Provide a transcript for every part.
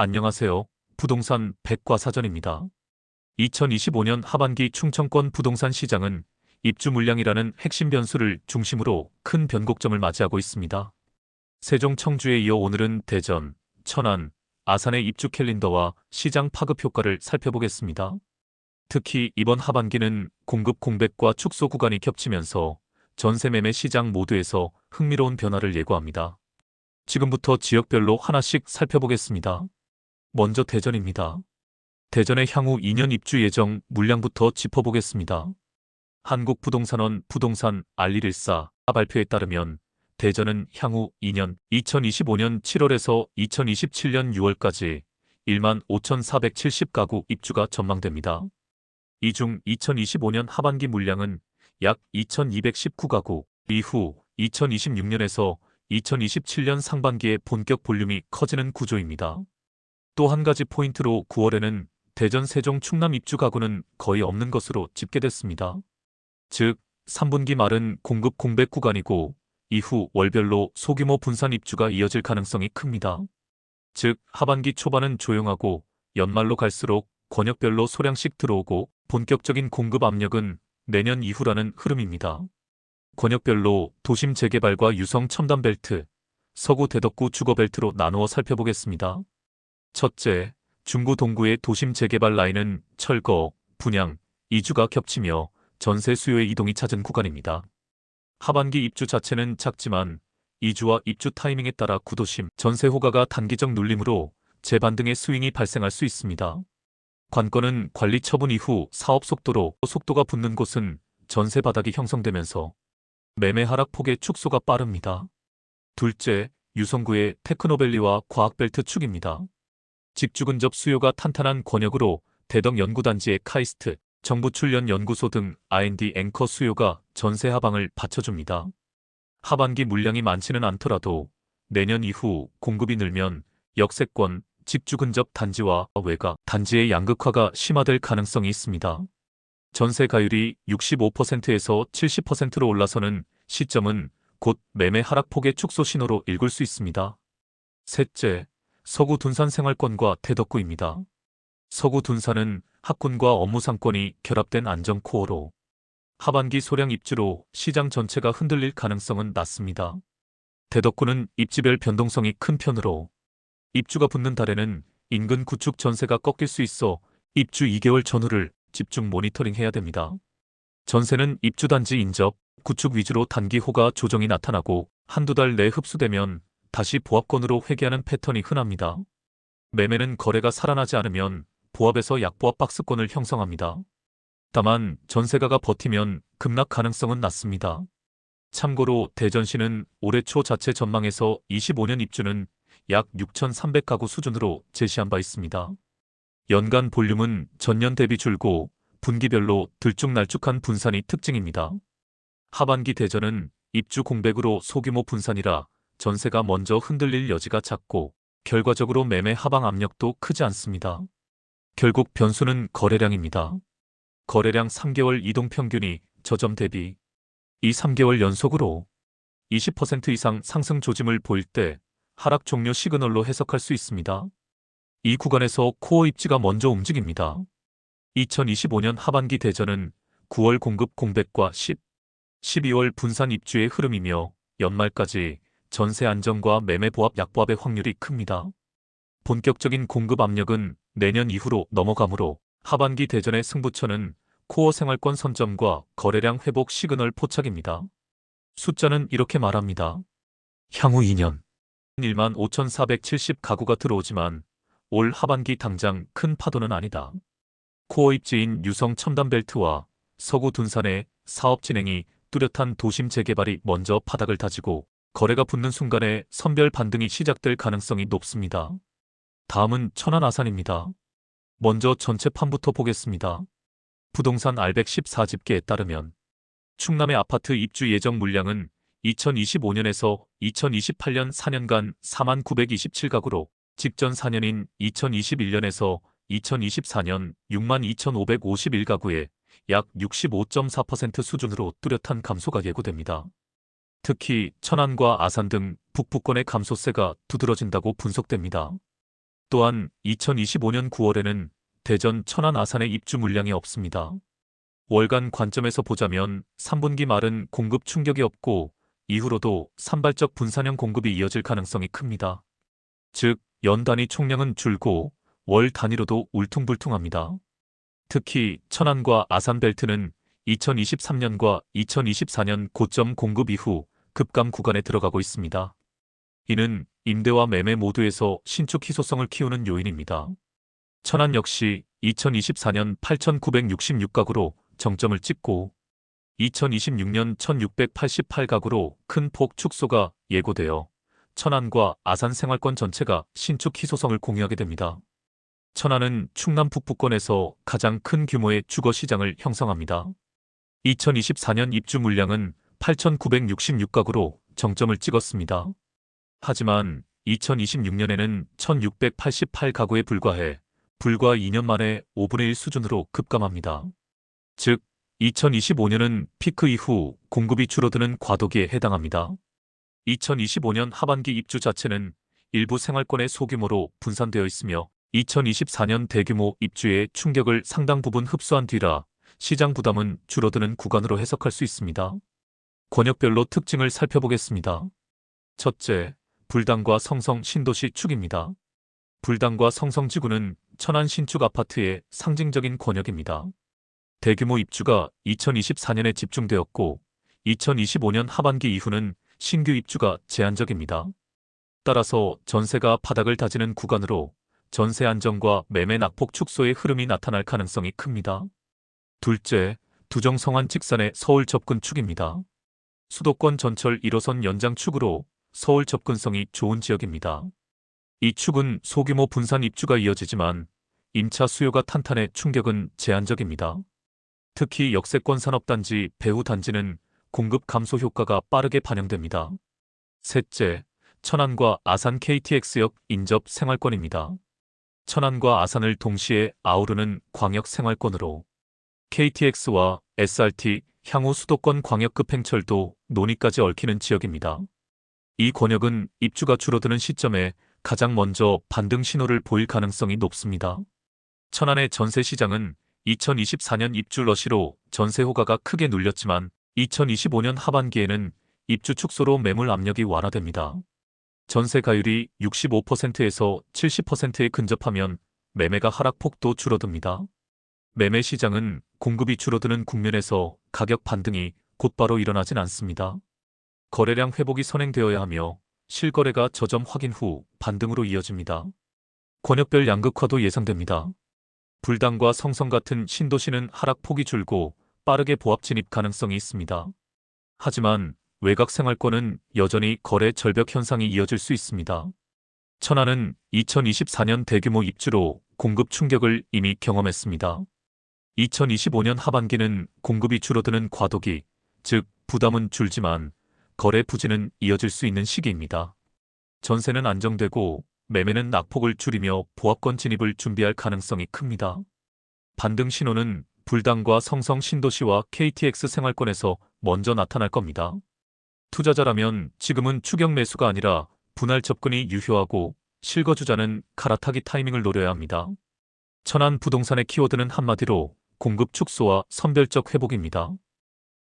안녕하세요. 부동산 백과사전입니다. 2025년 하반기 충청권 부동산 시장은 입주 물량이라는 핵심 변수를 중심으로 큰 변곡점을 맞이하고 있습니다. 세종 청주에 이어 오늘은 대전, 천안, 아산의 입주 캘린더와 시장 파급 효과를 살펴보겠습니다. 특히 이번 하반기는 공급 공백과 축소 구간이 겹치면서 전세 매매 시장 모두에서 흥미로운 변화를 예고합니다. 지금부터 지역별로 하나씩 살펴보겠습니다. 먼저 대전입니다. 대전의 향후 2년 입주 예정 물량부터 짚어보겠습니다. 한국부동산원 부동산 알리릴사 발표에 따르면 대전은 향후 2년 2025년 7월에서 2027년 6월까지 1만 5,470가구 입주가 전망됩니다. 이 중 2025년 하반기 물량은 약 2,219가구, 이후 2026년에서 2027년 상반기에 본격 볼륨이 커지는 구조입니다. 또 한 가지 포인트로 9월에는 대전 세종 충남 입주 가구는 거의 없는 것으로 집계됐습니다. 즉, 3분기 말은 공급 공백 구간이고 이후 월별로 소규모 분산 입주가 이어질 가능성이 큽니다. 즉, 하반기 초반은 조용하고 연말로 갈수록 권역별로 소량씩 들어오고 본격적인 공급 압력은 내년 이후라는 흐름입니다. 권역별로 도심 재개발과 유성 첨단 벨트, 서구 대덕구 주거 벨트로 나누어 살펴보겠습니다. 첫째, 중구 동구의 도심 재개발 라인은 철거, 분양, 이주가 겹치며 전세 수요의 이동이 잦은 구간입니다. 하반기 입주 자체는 작지만 이주와 입주 타이밍에 따라 구도심, 전세 호가가 단기적 눌림으로 재반등의 스윙이 발생할 수 있습니다. 관건은 관리 처분 이후 사업 속도로 속도가 붙는 곳은 전세 바닥이 형성되면서 매매 하락 폭의 축소가 빠릅니다. 둘째, 유성구의 테크노밸리와 과학벨트 축입니다. 집주 근접 수요가 탄탄한 권역으로 대덕 연구단지의 카이스트, 정부 출연 연구소 등 R&D 앵커 수요가 전세 하방을 받쳐줍니다. 하반기 물량이 많지는 않더라도 내년 이후 공급이 늘면 역세권, 집주 근접 단지와 외곽 단지의 양극화가 심화될 가능성이 있습니다. 전세 가율이 65%에서 70%로 올라서는 시점은 곧 매매 하락폭의 축소 신호로 읽을 수 있습니다. 셋째, 서구 둔산 생활권과 대덕구입니다. 서구 둔산은 학군과 업무 상권이 결합된 안정 코어로 하반기 소량 입주로 시장 전체가 흔들릴 가능성은 낮습니다. 대덕구는 입지별 변동성이 큰 편으로 입주가 붙는 달에는 인근 구축 전세가 꺾일 수 있어 입주 2개월 전후를 집중 모니터링해야 됩니다. 전세는 입주 단지 인접, 구축 위주로 단기 호가 조정이 나타나고 한두 달 내 흡수되면 다시 보합권으로 회귀하는 패턴이 흔합니다. 매매는 거래가 살아나지 않으면 보합에서 약보합 박스권을 형성합니다. 다만 전세가가 버티면 급락 가능성은 낮습니다. 참고로 대전시는 올해 초 자체 전망에서 25년 입주는 약 6,300가구 수준으로 제시한 바 있습니다. 연간 볼륨은 전년 대비 줄고 분기별로 들쭉날쭉한 분산이 특징입니다. 하반기 대전은 입주 공백으로 소규모 분산이라 전세가 먼저 흔들릴 여지가 작고 결과적으로 매매 하방 압력도 크지 않습니다. 결국 변수는 거래량입니다. 거래량 3개월 이동 평균이 저점 대비 이 3개월 연속으로 20% 이상 상승 조짐을 보일 때 하락 종료 시그널로 해석할 수 있습니다. 이 구간에서 코어 입지가 먼저 움직입니다. 2025년 하반기 대전은 9월 공급 공백과 10, 12월 분산 입주의 흐름이며 연말까지 전세 안정과 매매 보합 약보합의 확률이 큽니다. 본격적인 공급 압력은 내년 이후로 넘어가므로 하반기 대전의 승부처는 코어 생활권 선점과 거래량 회복 시그널 포착입니다. 숫자는 이렇게 말합니다. 향후 2년 1만 5,470 가구가 들어오지만 올 하반기 당장 큰 파도는 아니다. 코어 입지인 유성 첨단벨트와 서구 둔산의 사업 진행이 뚜렷한 도심 재개발이 먼저 바닥을 다지고 거래가 붙는 순간에 선별 반등이 시작될 가능성이 높습니다. 다음은 천안 아산입니다. 먼저 전체 판부터 보겠습니다. 부동산 알백 14집계에 따르면 충남의 아파트 입주 예정 물량은 2025년에서 2028년 4년간 4만 927가구로 직전 4년인 2021년에서 2024년 6만 2,551가구에 약65.4% 수준으로 뚜렷한 감소가 예고됩니다. 특히 천안과 아산 등 북부권의 감소세가 두드러진다고 분석됩니다. 또한 2025년 9월에는 대전 천안 아산의 입주 물량이 없습니다. 월간 관점에서 보자면 3분기 말은 공급 충격이 없고 이후로도 산발적 분산형 공급이 이어질 가능성이 큽니다. 즉, 연 단위 총량은 줄고 월 단위로도 울퉁불퉁합니다. 특히 천안과 아산 벨트는 2023년과 2024년 고점 공급 이후 급감 구간에 들어가고 있습니다. 이는 임대와 매매 모두에서 신축 희소성을 키우는 요인입니다. 천안 역시 2024년 8,966가구로 정점을 찍고 2026년 1,688가구로 큰 폭 축소가 예고되어 천안과 아산 생활권 전체가 신축 희소성을 공유하게 됩니다. 천안은 충남 북부권에서 가장 큰 규모의 주거 시장을 형성합니다. 2024년 입주 물량은 8,966가구로 정점을 찍었습니다. 하지만 2026년에는 1,688가구에 불과해 불과 2년 만에 5분의 1 수준으로 급감합니다. 즉, 2025년은 피크 이후 공급이 줄어드는 과도기에 해당합니다. 2025년 하반기 입주 자체는 일부 생활권의 소규모로 분산되어 있으며 2024년 대규모 입주의 충격을 상당 부분 흡수한 뒤라 시장 부담은 줄어드는 구간으로 해석할 수 있습니다. 권역별로 특징을 살펴보겠습니다. 첫째, 불당과 성성 신도시 축입니다. 불당과 성성 지구는 천안 신축 아파트의 상징적인 권역입니다. 대규모 입주가 2024년에 집중되었고 2025년 하반기 이후는 신규 입주가 제한적입니다. 따라서 전세가 바닥을 다지는 구간으로 전세 안정과 매매 낙폭 축소의 흐름이 나타날 가능성이 큽니다. 둘째, 두정성안 직산의 서울 접근 축입니다. 수도권 전철 1호선 연장 축으로 서울 접근성이 좋은 지역입니다. 이 축은 소규모 분산 입주가 이어지지만 임차 수요가 탄탄해 충격은 제한적입니다. 특히 역세권 산업단지 배후 단지는 공급 감소 효과가 빠르게 반영됩니다. 셋째, 천안과 아산 KTX역 인접 생활권입니다. 천안과 아산을 동시에 아우르는 광역 생활권으로 KTX와 SRT, 향후 수도권 광역급행철도 논의까지 얽히는 지역입니다. 이 권역은 입주가 줄어드는 시점에 가장 먼저 반등 신호를 보일 가능성이 높습니다. 천안의 전세 시장은 2024년 입주 러시로 전세 호가가 크게 눌렸지만 2025년 하반기에는 입주 축소로 매물 압력이 완화됩니다. 전세 가율이 65%에서 70%에 근접하면 매매가 하락폭도 줄어듭니다. 매매 시장은 공급이 줄어드는 국면에서 가격 반등이 곧바로 일어나진 않습니다. 거래량 회복이 선행되어야 하며 실거래가 저점 확인 후 반등으로 이어집니다. 권역별 양극화도 예상됩니다. 불당과 성성 같은 신도시는 하락폭이 줄고 빠르게 보합 진입 가능성이 있습니다. 하지만 외곽 생활권은 여전히 거래 절벽 현상이 이어질 수 있습니다. 천안은 2024년 대규모 입주로 공급 충격을 이미 경험했습니다. 2025년 하반기는 공급이 줄어드는 과도기, 즉 부담은 줄지만 거래 부진은 이어질 수 있는 시기입니다. 전세는 안정되고 매매는 낙폭을 줄이며 보합권 진입을 준비할 가능성이 큽니다. 반등 신호는 불당과 성성 신도시와 KTX 생활권에서 먼저 나타날 겁니다. 투자자라면 지금은 추격 매수가 아니라 분할 접근이 유효하고 실거주자는 갈아타기 타이밍을 노려야 합니다. 천안 부동산의 키워드는 한마디로 공급 축소와 선별적 회복입니다.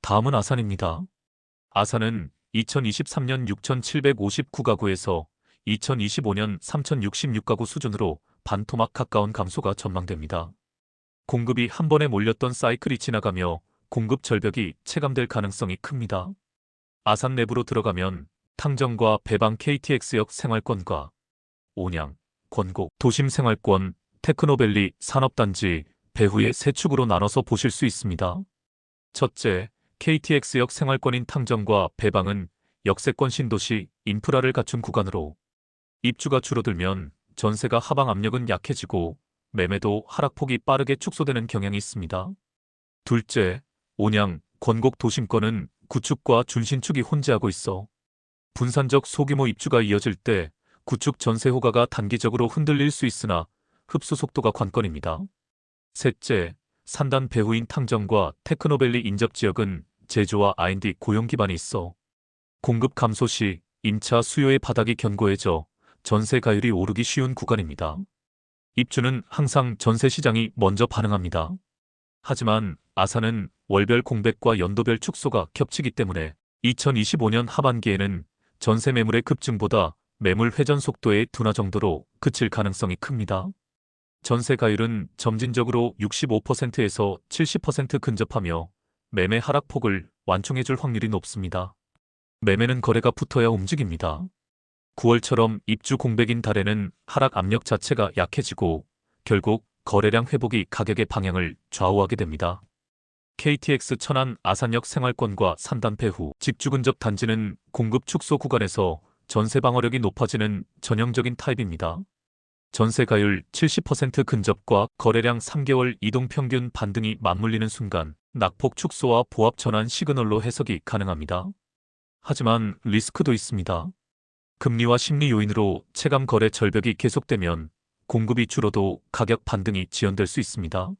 다음은 아산입니다. 아산은 2023년 6,759가구에서 2025년 3,066가구 수준으로 반토막 가까운 감소가 전망됩니다. 공급이 한 번에 몰렸던 사이클이 지나가며 공급 절벽이 체감될 가능성이 큽니다. 아산 내부로 들어가면 탕정과 배방 KTX역 생활권과 온양, 권곡, 도심 생활권, 테크노밸리 산업단지, 배후의 세 축으로 나눠서 보실 수 있습니다. 첫째, KTX역 생활권인 탕정과 배방은 역세권 신도시 인프라를 갖춘 구간으로 입주가 줄어들면 전세가 하방 압력은 약해지고 매매도 하락폭이 빠르게 축소되는 경향이 있습니다. 둘째, 온양, 권곡 도심권은 구축과 준신축이 혼재하고 있어 분산적 소규모 입주가 이어질 때 구축 전세 호가가 단기적으로 흔들릴 수 있으나 흡수 속도가 관건입니다. 셋째, 산단 배후인 탕정과 테크노밸리 인접 지역은 제조와 R&D 고용 기반이 있어 공급 감소 시 임차 수요의 바닥이 견고해져 전세 가율이 오르기 쉬운 구간입니다. 입주는 항상 전세 시장이 먼저 반응합니다. 하지만 아산은 월별 공백과 연도별 축소가 겹치기 때문에 2025년 하반기에는 전세 매물의 급증보다 매물 회전 속도의 둔화 정도로 그칠 가능성이 큽니다. 전세 가율은 점진적으로 65%에서 70% 근접하며 매매 하락폭을 완충해줄 확률이 높습니다. 매매는 거래가 붙어야 움직입니다. 9월처럼 입주 공백인 달에는 하락 압력 자체가 약해지고 결국 거래량 회복이 가격의 방향을 좌우하게 됩니다. KTX 천안 아산역 생활권과 산단폐 후 집주 근접 단지는 공급 축소 구간에서 전세 방어력이 높아지는 전형적인 타입입니다. 전세 가율 70% 근접과 거래량 3개월 이동 평균 반등이 맞물리는 순간 낙폭 축소와 보합 전환 시그널로 해석이 가능합니다. 하지만 리스크도 있습니다. 금리와 심리 요인으로 체감 거래 절벽이 계속되면 공급이 줄어도 가격 반등이 지연될 수 있습니다.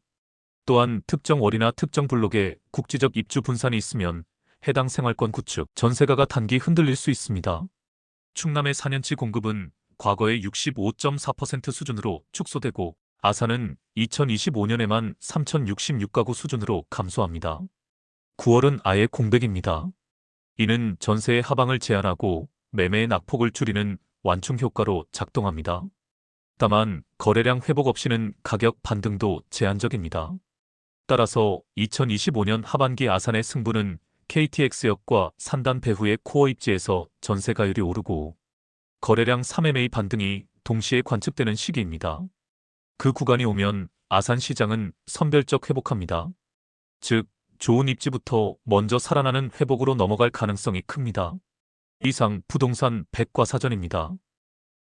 또한 특정 월이나 특정 블록에 국지적 입주 분산이 있으면 해당 생활권 구축, 전세가가 단기 흔들릴 수 있습니다. 충남의 4년치 공급은 과거의 65.4% 수준으로 축소되고 아산은 2025년에만 3,066가구 수준으로 감소합니다. 9월은 아예 공백입니다. 이는 전세의 하방을 제한하고 매매의 낙폭을 줄이는 완충 효과로 작동합니다. 다만 거래량 회복 없이는 가격 반등도 제한적입니다. 따라서 2025년 하반기 아산의 승부는 KTX역과 산단 배후의 코어 입지에서 전세 가율이 오르고 거래량 3매매 반등이 동시에 관측되는 시기입니다. 그 구간이 오면 아산 시장은 선별적 회복합니다. 즉, 좋은 입지부터 먼저 살아나는 회복으로 넘어갈 가능성이 큽니다. 이상 부동산 백과사전입니다.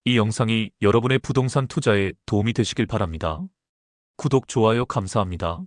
이 영상이 여러분의 부동산 투자에 도움이 되시길 바랍니다. 구독, 좋아요 감사합니다.